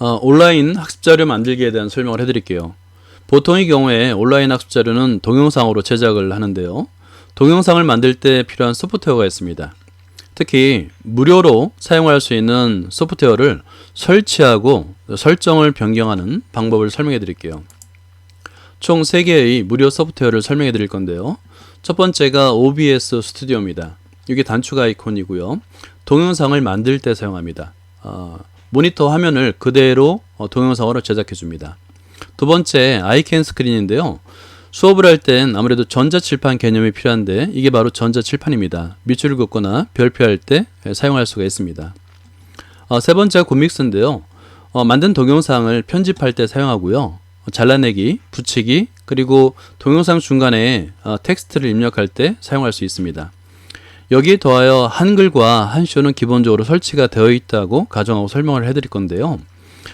어, 온라인 학습 자료 만들기에 대한 설명을 해드릴게요. 보통의 경우에 온라인 학습 자료는 동영상으로 제작을 하는데요. 동영상을 만들 때 필요한 소프트웨어가 있습니다. 특히 무료로 사용할 수 있는 소프트웨어를 설치하고 설정을 변경하는 방법을 설명해 드릴게요. 총 3개의 무료 소프트웨어를 설명해 드릴 건데요. 첫 번째가 OBS 스튜디오입니다. 이게 단축 아이콘이고요. 동영상을 만들 때 사용합니다. 어, 모니터 화면을 그대로 어, 동영상으로 제작해 줍니다. 두 번째 아이캔 스크린인데요. 수업을 할 땐 아무래도 전자칠판 개념이 필요한데 이게 바로 전자칠판입니다. 밑줄을 긋거나 별표할 때 사용할 수가 있습니다. 어, 세 번째가 굿믹스인데요. 어, 만든 동영상을 편집할 때 사용하고요. 잘라내기, 붙이기, 그리고 동영상 중간에 어, 텍스트를 입력할 때 사용할 수 있습니다. 여기에 더하여 한글과 한쇼는 기본적으로 설치가 되어 있다고 가정하고 설명을 해드릴 건데요.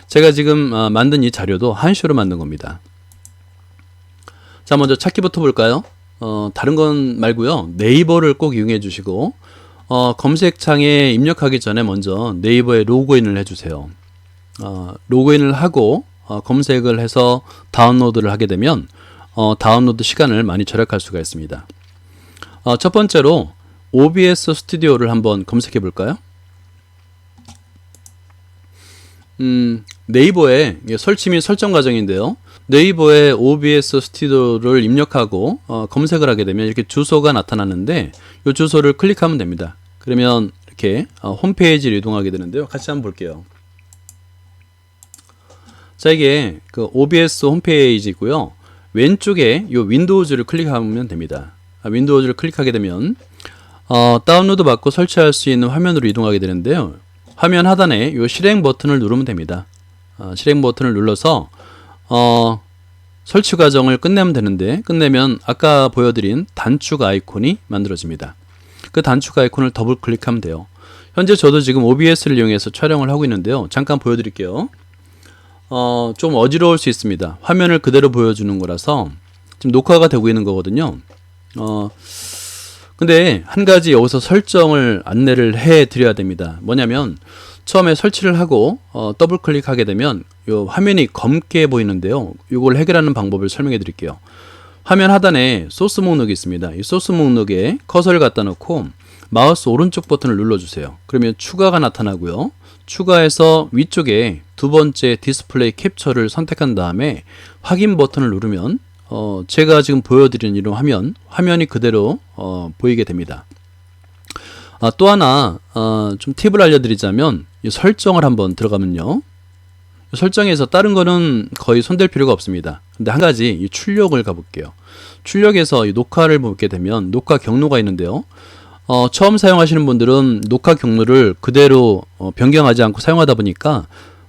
제가 지금 어, 만든 이 자료도 한쇼로 만든 겁니다. 자, 먼저 찾기부터 볼까요? 어, 다른 건 말고요. 네이버를 꼭 이용해 주시고 어, 검색창에 입력하기 전에 먼저 네이버에 로그인을 해주세요. 어, 로그인을 하고 어, 검색을 해서 다운로드를 하게 되면 어, 다운로드 시간을 많이 절약할 수가 있습니다. 어, 첫 번째로 OBS 스튜디오를 한번 검색해 볼까요? 음, 네이버에 설치 및 설정 과정인데요. 네이버에 OBS 스튜디오를 입력하고 어, 검색을 하게 되면 이렇게 주소가 나타나는데 이 주소를 클릭하면 됩니다. 그러면 이렇게 어, 홈페이지를 이동하게 되는데요. 같이 한번 볼게요. 자 이게 그 OBS 홈페이지고요. 왼쪽에 이 윈도우즈를 클릭하면 됩니다. 아, 윈도우즈를 클릭하게 되면 어, 다운로드 받고 설치할 수 있는 화면으로 이동하게 되는데요. 화면 하단에 이 실행 버튼을 누르면 됩니다. 어, 실행 버튼을 눌러서 어, 설치 과정을 끝내면 되는데 끝내면 아까 보여드린 단축 아이콘이 만들어집니다. 그 단축 아이콘을 더블 클릭하면 돼요. 현재 저도 지금 OBS를 이용해서 촬영을 하고 있는데요. 잠깐 보여드릴게요. 어, 좀 어지러울 수 있습니다. 화면을 그대로 보여주는 거라서 지금 녹화가 되고 있는 거거든요. 어, 근데 한 가지 여기서 설정을 안내를 해 드려야 됩니다. 뭐냐면 처음에 설치를 하고 어, 더블 클릭하게 되면 요 화면이 검게 보이는데요. 이걸 해결하는 방법을 설명해 드릴게요. 화면 하단에 소스 목록이 있습니다. 이 소스 목록에 커서를 갖다 놓고 마우스 오른쪽 버튼을 눌러주세요. 그러면 추가가 나타나고요. 추가해서 위쪽에 두 번째 디스플레이 캡처를 선택한 다음에 확인 버튼을 누르면 어, 제가 지금 보여드리는 이런 화면, 화면이 그대로 어, 보이게 됩니다. 아, 또 하나 어, 좀 팁을 알려드리자면 이 설정을 한번 들어가면요. 설정에서 다른 거는 거의 손댈 필요가 없습니다. 근데 한 가지 이 출력을 가볼게요. 출력에서 이 녹화를 보게 되면 녹화 경로가 있는데요. 어, 처음 사용하시는 분들은 녹화 경로를 그대로 어, 변경하지 않고 사용하다 보니까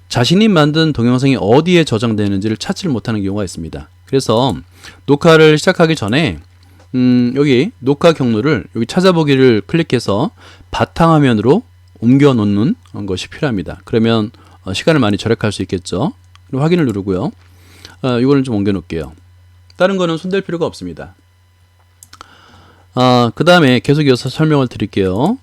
자신이 만든 동영상이 어디에 저장되는지를 찾지를 못하는 경우가 있습니다. 그래서 녹화를 시작하기 전에 음, 여기 녹화 경로를 여기 찾아보기를 클릭해서 바탕화면으로 옮겨 놓는 것이 필요합니다. 그러면 어, 시간을 많이 절약할 수 있겠죠. 확인을 누르고요. 어, 이거는 좀 옮겨 놓을게요. 다른 거는 손댈 필요가 없습니다. 아, 그 다음에 계속 이어서 설명을 드릴게요.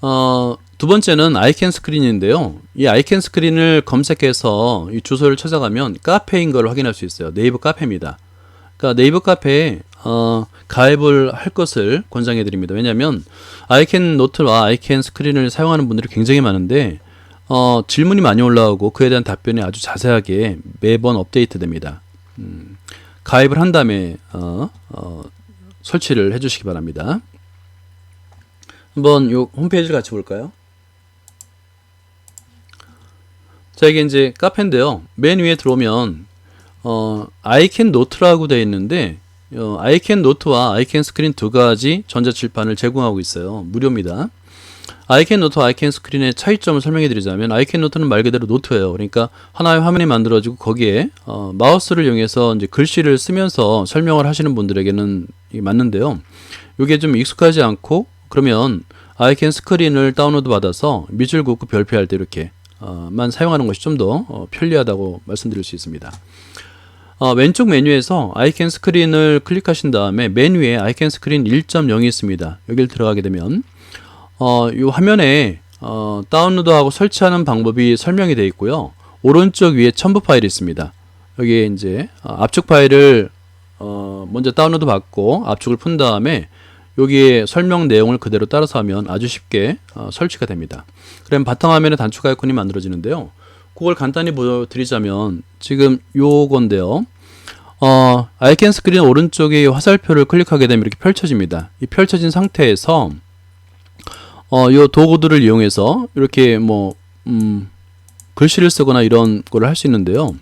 어, 두 번째는 아이캔 스크린인데요. 이 아이캔 스크린을 검색해서 이 주소를 찾아가면 카페인 걸 확인할 수 있어요. 네이버 카페입니다. 그러니까 네이버 카페에 어, 가입을 할 것을 권장해 드립니다. 왜냐하면 아이캔 노트와 아이캔 스크린을 사용하는 분들이 굉장히 많은데 어, 질문이 많이 올라오고 그에 대한 답변이 아주 자세하게 매번 업데이트 됩니다. 음, 가입을 한 다음에 어, 어, 설치를 해주시기 바랍니다. 한번 요 홈페이지를 같이 볼까요? 자 이게 이제 카페인데요. 맨 위에 들어오면 어, 아이캔 노트라고 되어 있는데 어, 아이캔 노트와 아이캔 스크린 두 가지 전자칠판을 제공하고 있어요. 무료입니다. 아이캔 노트와 아이캔 스크린의 차이점을 설명해 드리자면 아이캔 노트는 말 그대로 노트예요. 그러니까 하나의 화면이 만들어지고 거기에 어, 마우스를 이용해서 이제 글씨를 쓰면서 설명을 하시는 분들에게는 맞는데요. 이게 좀 익숙하지 않고 그러면 아이캔 스크린을 다운로드 받아서 밑줄 긋고 별표할 때 이렇게 어, 만 사용하는 것이 좀더 어, 편리하다고 말씀드릴 수 있습니다. 어, 왼쪽 메뉴에서 아이캔 스크린을 클릭하신 다음에 맨 위에 아이캔 스크린 1.0이 있습니다. 여기를 들어가게 되면 어, 이 화면에 어, 다운로드하고 설치하는 방법이 설명이 되어 있고요. 오른쪽 위에 첨부 파일이 있습니다. 여기에 이제 어, 압축 파일을 어, 먼저 다운로드 받고 압축을 푼 다음에 여기에 설명 내용을 그대로 따라서 하면 아주 쉽게 어, 설치가 됩니다. 그럼 바탕화면에 단축 아이콘이 만들어지는데요. 그걸 간단히 보여드리자면 지금 요건데요. 어, 아이콘 스크린 오른쪽에 이 화살표를 클릭하게 되면 이렇게 펼쳐집니다. 이 펼쳐진 상태에서 어, 요 도구들을 이용해서 이렇게 뭐 음, 글씨를 쓰거나 이런 거를 할 수 있는데요.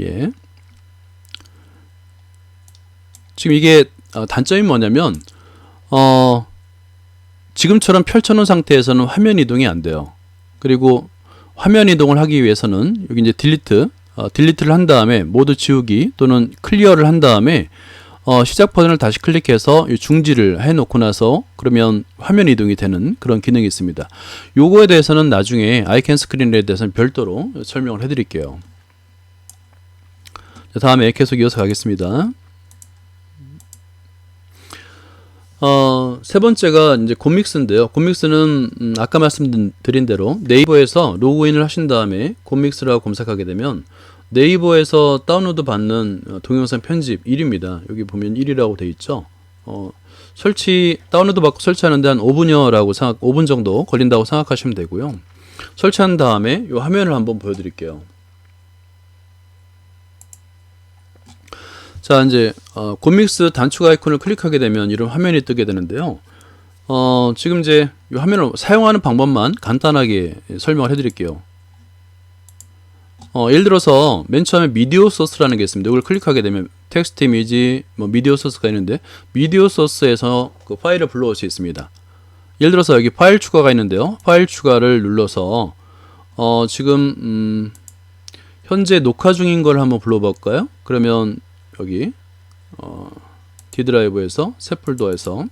예. 지금 이게 어, 단점이 뭐냐면 어, 지금처럼 펼쳐놓은 상태에서는 화면 이동이 안 돼요. 그리고 화면 이동을 하기 위해서는 여기 이제 딜리트, 어, 딜리트를 한 다음에 모두 지우기 또는 클리어를 한 다음에 어, 시작 버튼을 다시 클릭해서 이 중지를 해놓고 나서 그러면 화면 이동이 되는 그런 기능이 있습니다. 요거에 대해서는 나중에 아이캔 스크린에 대해서는 별도로 설명을 해드릴게요. 자, 다음에 계속 이어서 가겠습니다. 어, 세 번째가 이제 곰믹스인데요. 곰믹스는 음, 아까 말씀드린 대로 네이버에서 로그인을 하신 다음에 곰믹스라고 검색하게 되면 네이버에서 다운로드 받는 어, 동영상 편집 1위입니다. 여기 보면 1위라고 돼 있죠. 어, 설치 다운로드 받고 설치하는데 한 5분여라고 생각 5분 정도 걸린다고 생각하시면 되고요. 설치한 다음에 이 화면을 한번 보여드릴게요. 자 이제 어, 곰믹스 단축 아이콘을 클릭하게 되면 이런 화면이 뜨게 되는데요. 어, 지금 이제 이 화면을 사용하는 방법만 간단하게 설명을 해드릴게요. 어, 예를 들어서 맨 처음에 미디어 소스라는 게 있습니다. 이걸 클릭하게 되면 텍스트 이미지, 뭐 미디어 소스가 있는데 미디어 소스에서 그 파일을 불러올 수 있습니다. 예를 들어서 여기 파일 추가가 있는데요. 파일 추가를 눌러서 어, 지금 음, 현재 녹화 중인 걸 한번 불러볼까요? 그러면 여기 어, D 드라이브에서 새 폴더에서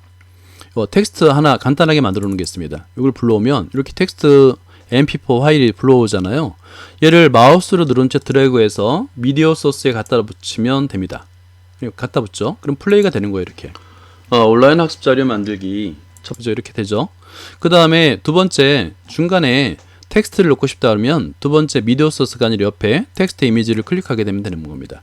어, 텍스트 하나 간단하게 만들어 있습니다. 이걸 불러오면 이렇게 텍스트 mp4 파일이 불러오잖아요. 얘를 마우스로 누른 채 드래그해서 미디어 소스에 갖다 붙이면 됩니다. 갖다 붙죠. 그럼 플레이가 되는 거예요. 이렇게 어, 온라인 학습 자료 만들기 첫 번째 이렇게 되죠. 그 다음에 두 번째 중간에 텍스트를 넣고 싶다 하면 두 번째 미디어 소스가 아니라 옆에 텍스트 이미지를 클릭하게 되면 되는 겁니다.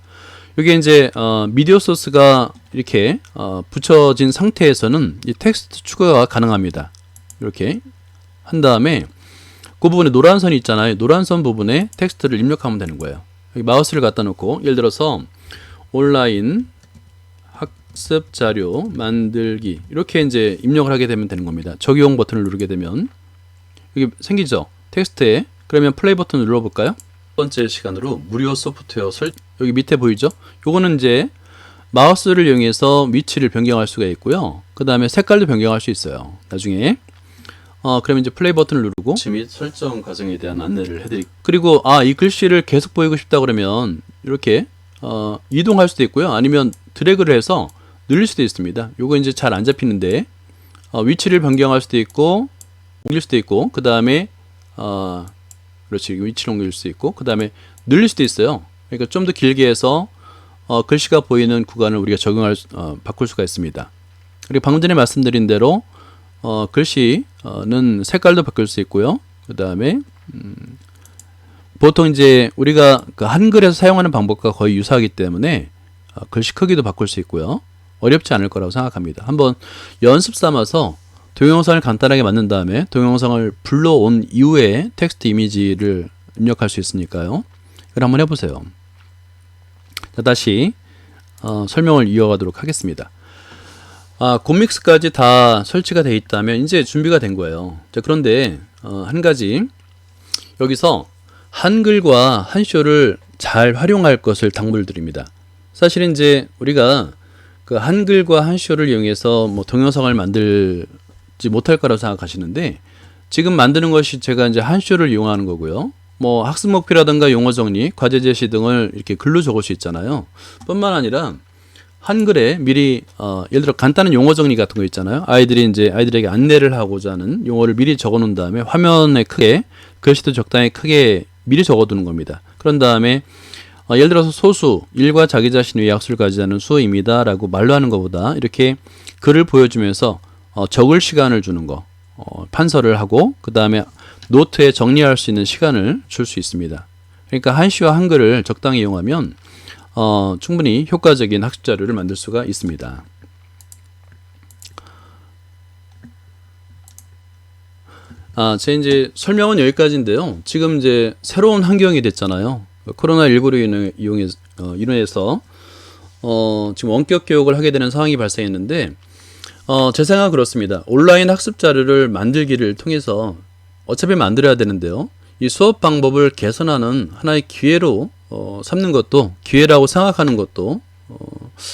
이게 이제 어, 미디어 소스가 이렇게 어, 붙여진 상태에서는 이 텍스트 추가가 가능합니다. 이렇게 한 다음에 그 부분에 노란 선이 있잖아요. 노란 선 부분에 텍스트를 입력하면 되는 거예요. 여기 마우스를 갖다 놓고 예를 들어서 온라인 학습 자료 만들기 이렇게 이제 입력을 하게 되면 되는 겁니다. 적용 버튼을 누르게 되면 여기 생기죠. 텍스트에 그러면 플레이 버튼 눌러 볼까요? 첫 번째 시간으로 무료 소프트웨어 설 여기 밑에 보이죠? 요거는 이제 마우스를 이용해서 위치를 변경할 수가 있고요. 그 다음에 색깔도 변경할 수 있어요. 나중에 어 그러면 이제 플레이 버튼을 누르고 및 설정 과정에 대한 안내를 해드리. 그리고 아 이 글씨를 계속 보이고 싶다 그러면 이렇게 어 이동할 수도 있고요. 아니면 드래그를 해서 늘릴 수도 있습니다. 요거 이제 잘 안 잡히는데 어, 위치를 변경할 수도 있고 옮길 수도 있고 그 다음에 어 그렇지 위치를 옮길 수 있고 그 다음에 늘릴 수도 있어요. 그러니까 좀 더 길게 해서 어, 글씨가 보이는 구간을 우리가 적용할 수- 어, 바꿀 수가 있습니다. 그리고 방금 전에 말씀드린 대로 어, 글씨는 색깔도 바꿀 수 있고요. 그 다음에 음, 보통 이제 우리가 그 한글에서 사용하는 방법과 거의 유사하기 때문에 어, 글씨 크기도 바꿀 수 있고요. 어렵지 않을 거라고 생각합니다. 한번 연습 삼아서 동영상을 간단하게 만든 다음에 동영상을 불러온 이후에 텍스트 이미지를 입력할 수 있으니까요. 이걸 한번 해보세요. 자, 다시 어, 설명을 이어가도록 하겠습니다. 아, 곰믹스까지 다 설치가 되어 있다면 이제 준비가 된 거예요. 자, 그런데 어, 한 가지 여기서 한글과 한쇼를 잘 활용할 것을 당부를 드립니다. 사실 이제 우리가 그 한글과 한쇼를 이용해서 뭐 동영상을 만들 지 못할 거라고 생각하시는데 지금 만드는 것이 제가 이제 한쇼를 이용하는 거고요. 뭐 학습 목표라든가 용어 정리, 과제 제시 등을 이렇게 글로 적을 수 있잖아요. 뿐만 아니라 한글에 미리 어, 예를 들어 간단한 용어 정리 같은 거 있잖아요. 아이들이 이제 아이들에게 안내를 하고자 하는 용어를 미리 적어 놓은 다음에 화면에 크게 글씨도 적당히 크게 미리 적어 두는 겁니다. 그런 다음에 어, 예를 들어서 소수, 일과 자기 자신 위의 약수를 가지자는 수입니다라고 말로 하는 것보다 이렇게 글을 보여주면서 어, 적을 시간을 주는 거, 어, 판서를 하고 그 다음에 노트에 정리할 수 있는 시간을 줄 수 있습니다. 그러니까 한시와 한글을 적당히 이용하면 어, 충분히 효과적인 학습 자료를 만들 수가 있습니다. 아, 제 이제 설명은 여기까지인데요. 지금 이제 새로운 환경이 됐잖아요. 코로나 19로 이용해 어, 어, 지금 원격 교육을 하게 되는 상황이 발생했는데 어, 제 생각은 그렇습니다. 온라인 학습 자료를 만들기를 통해서 어차피 만들어야 되는데요. 이 수업 방법을 개선하는 하나의 기회로 어, 삼는 것도 기회라고 생각하는 것도 어,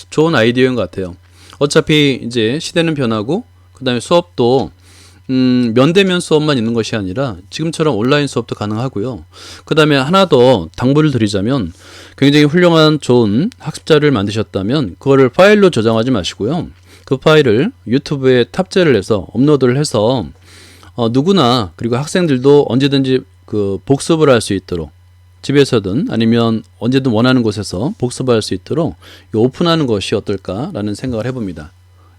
좋은 아이디어인 것 같아요. 어차피 이제 시대는 변하고 그다음에 수업도 음, 면대면 수업만 있는 것이 아니라 지금처럼 온라인 수업도 가능하고요. 그 다음에 하나 더 당부를 드리자면 굉장히 훌륭한 좋은 학습자를 만드셨다면 그거를 파일로 저장하지 마시고요. 그 파일을 유튜브에 탑재를 해서 업로드를 해서 어, 누구나 그리고 학생들도 언제든지 그 복습을 할 수 있도록 집에서든 아니면 언제든 원하는 곳에서 복습할 수 있도록 이 오픈하는 것이 어떨까라는 생각을 해봅니다.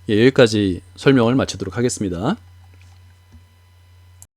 예, 여기까지 설명을 마치도록 하겠습니다.